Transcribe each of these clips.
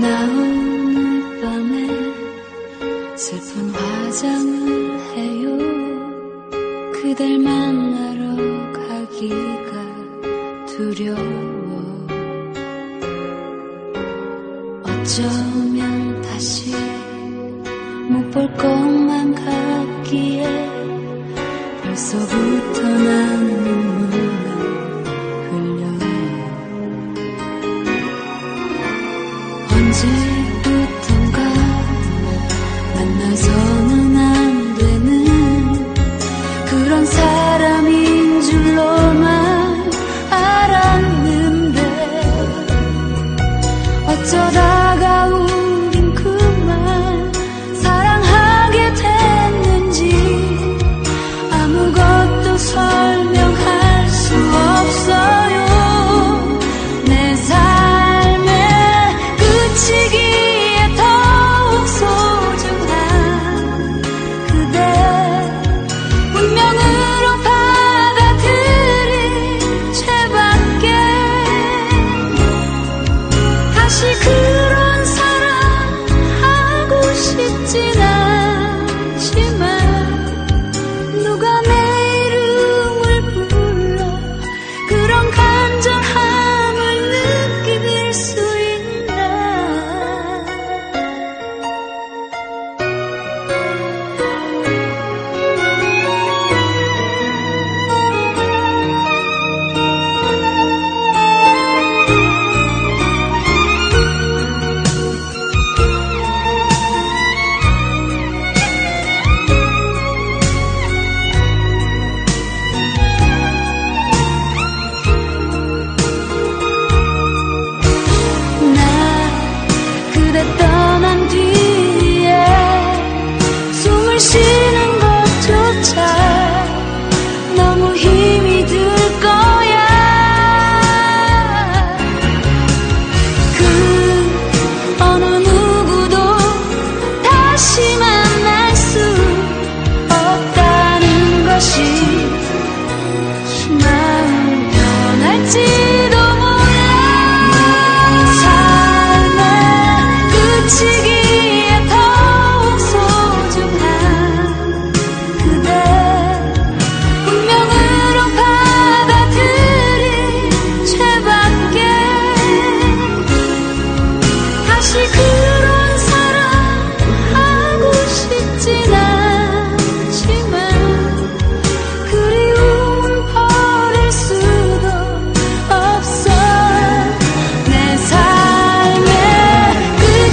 나 오늘 밤에 슬픈 화장을 해요. 그댈 만나러 가기가 두려워. 어쩌면 다시 못 볼 것만 같기에 벌써부터 난 흘려요 언제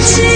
She